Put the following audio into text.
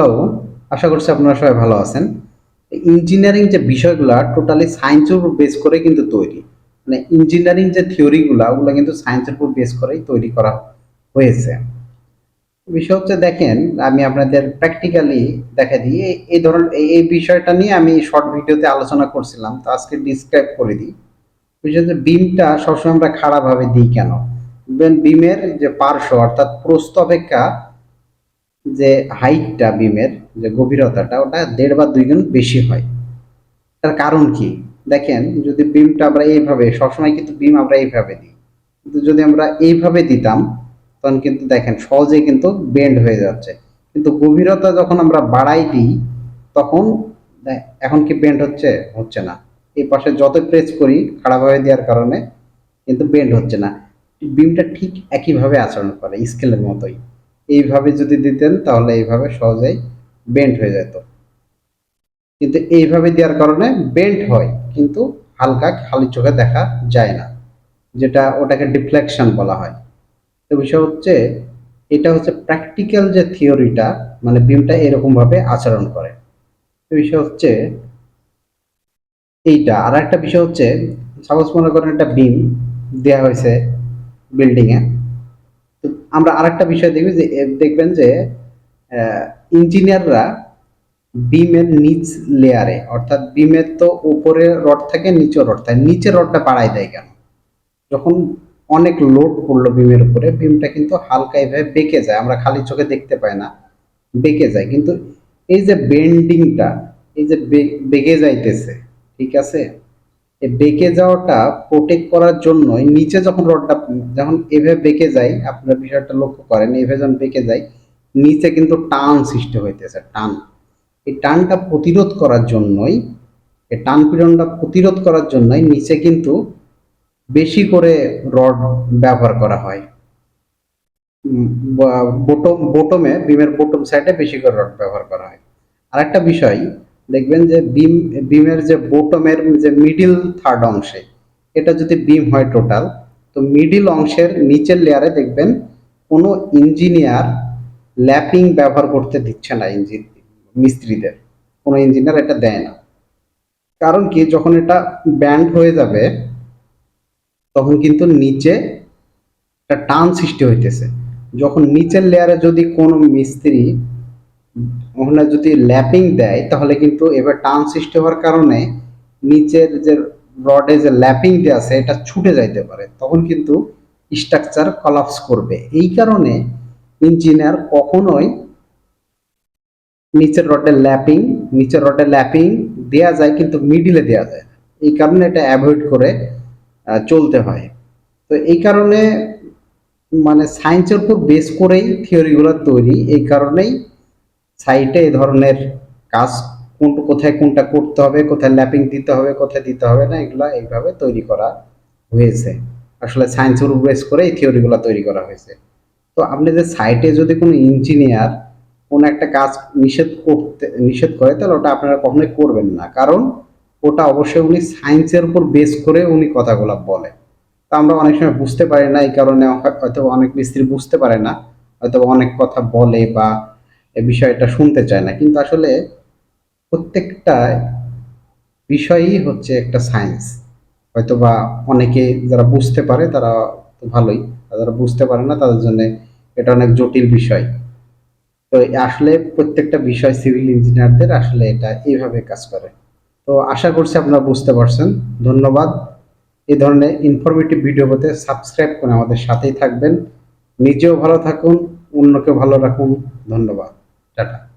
Hello, আশা করছি আপনারা সবাই ভালো আছেন। ইঞ্জিনিয়ারিং যে বিষয়গুলো টোটালি সায়েন্সের উপর বেস করে কিন্তু তৈরি। মানে ইঞ্জিনিয়ারিং যে থিওরিগুলো ওগুলো কিন্তু সায়েন্সের উপর বেস করেই তৈরি করা হয়েছে। বিষয় হচ্ছে দেখেন, আমি আপনাদের প্র্যাকটিক্যালি দেখা দিই, এই- ধরনের, এই- বিষয়টা নিয়ে আমি শর্ট ভিডিওতে আলোচনা করছিলাম, তো আজকে ডিসক্রাইব করে দিই। বিষয় হচ্ছে বিমটা সবসময় আমরা খাড়াভাবে দিই কেন? বিমের যে পার্শ্ব, অর্থাৎ প্রস্থ অপেক্ষা যে হাইটটা বিমের, যে গভীরতাটা, ওটা দেড় বা দুই গুণ বেশি হয়। তার কারণ কি? দেখেন, যদি বিমটা আমরা এইভাবে, সবসময় কিন্তু বিম আমরা এইভাবে দিই। কিন্তু যদি আমরা এইভাবে দিতাম, তখন কিন্তু দেখেন সহজে কিন্তু বেন্ড হয়ে যাচ্ছে। কিন্তু গভীরতা যখন আমরা বাড়াই দিই, তখন এখন কি বেন্ড হচ্ছে? হচ্ছে না। এই পাশে যত প্রেস করি, খাড়াভাবে দেওয়ার কারণে কিন্তু বেন্ড হচ্ছে না। বিমটা ঠিক একইভাবে আচরণ করে, স্কেলের মতোই। এইভাবে যদি দিতেন, তাহলে এইভাবে সহজেই বেন্ড হয়ে যেত। কিন্তু এইভাবে দেওয়ার কারণে বেন্ড হয়, কিন্তু হালকা খালি চোখে দেখা যায় না, যেটা ওটাকে ডিফ্লেকশন বলা হয়। তো বিষয় হচ্ছে, এটা হচ্ছে প্র্যাকটিক্যাল যে থিওরিটা মানে বিমটা এরকম ভাবে আচরণ করে। তো বিষয় হচ্ছে, এইটা। আর একটা বিষয় হচ্ছে সাপোজ মনে করেন একটা বিম দেওয়া হয়েছে বিল্ডিং এ তো আমরা আরেকটা বিষয় দেখবি যে দেখবেন যে ইঞ্জিনিয়াররা বিমের নিচ লেয়ারে অর্থাৎ বিমের তো উপরে রড থাকে নিচে রড থাকে। নিচে রডটা বাড়াই দেয় কেন? যখন অনেক লোড পড়ল বিমের উপরে, বিমটা কিন্তু হালকা এভাবে বেঁকে যায়। আমরা খালি চোখে দেখতে পাই না, বেঁকে যায়। কিন্তু এই যে বেন্ডিংটা এই যে বে- বেঁকে যাইতেছে, ঠিক আছে? বেঁকে যাওয়াটা প্রোটেক্ট করার জন্যই নিচে যখন রডটা, যখন এভাবে বেঁকে যায়, আপনার বিষয়টা লক্ষ্য করেন, এভাবে যখন বেঁকে যায়, নিচে কিন্তু টান সৃষ্টি হইতেছে, টান। এই টানটা প্রতিরোধ করার জন্যই, এই টান পীড়নটা প্রতিরোধ করার জন্যই নিচে কিন্তু বেশি করে রড ব্যবহার করা হয়। বটম বটমে বিমের বটম সাইডে বেশি করে রড ব্যবহার করা হয়। আরেকটা বিষয় দেখবেন যে বিম, বিমের যে বটমের যে মিডিল থার্ড অংশে, এটা যদি বিম হয় টোটাল তো মিডিল অংশের নিচের লেয়ারে দেখবেন কোনো ইঞ্জিনিয়ার ল্যাপিং ব্যবহার করতে দিচ্ছে না ইঞ্জিন মিস্ত্রিদের। কোনো ইঞ্জিনিয়ার এটা দেয় না। কারণ কি? যখন এটা ব্যান্ড হয়ে যাবে, তখন কিন্তু নিচে একটা টান সৃষ্টি হইতেছে। যখন নিচের লেয়ারে যদি কোনো মিস্ত্রি ওখানে যদি ল্যাপিং দেয়, তাহলে কিন্তু এবার টান সৃষ্টি হওয়ার কারণে নিচের যে রডে যে ল্যাপিং দেওয়া আছে, এটা ছুটে যাইতে পারে। তখন কিন্তু স্ট্রাকচার কলাপস করবে। এই কারণে ইঞ্জিনিয়ার কখনোই নিচের রডে ল্যাপিং, নিচের রডে ল্যাপিং দেয়া যায়, কিন্তু মিডিলে দেয়া যায় এই কারণে এটা অ্যাভয়েড করে চলতে হয়। তো এই কারণে মানে সায়েন্সের উপর বেস করেই থিওরিগুলো তৈরি। এই কারণেই সাইটে এই ধরনের কাজ কোন কোথায় কোনটা করতে হবে, কোথায় ল্যাপিং দিতে হবে, কোথায় দিতে হবে না, এগুলো এইভাবে তৈরি করা হয়েছে। আসলে সায়েন্সের উপর বেস করে এই থিওরিগুলো তৈরি করা হয়েছে। তো আপনি যে সাইটে যদি কোনো ইঞ্জিনিয়ার কোনো একটা কাজ নিষেধ করতে নিষেধ করে, তাহলে ওটা আপনারা কখনোই করবেন না। কারণ ওটা অবশ্যই উনি সায়েন্সের উপর বেস করে উনি কথাগুলো বলে। তা আমরা অনেক সময় বুঝতে পারি না, এই কারণে হয়তো অনেক মিস্ত্রি বুঝতে পারে না, হয়তো অনেক কথা বলে বা বিষয়টা শুনতে চায় না। কিন্তু আসলে প্রত্যেকটা বিষয়ই হচ্ছে একটা সায়েন্স হয়তো বা অনেকে যারা বুঝতে পারে তারা তো ভালোই যারা বুঝতে পারে না তাদের জন্য এটা অনেক জটিল বিষয়। তো আসলে প্রত্যেকটা বিষয় সিভিল ইঞ্জিনিয়ারদের আসলে এটা এইভাবে কাজ করে। তো আশা করছি আপনারা বুঝতে পারছেন। ধন্যবাদ। এই ধরনের ইনফরমেটিভ ভিডিও পেতে সাবস্ক্রাইব করে আমাদের সাথেই থাকবেন। নিজেও ভালো থাকুন অন্যকে ভালো রাখুন। ধন্যবাদ। Dadah.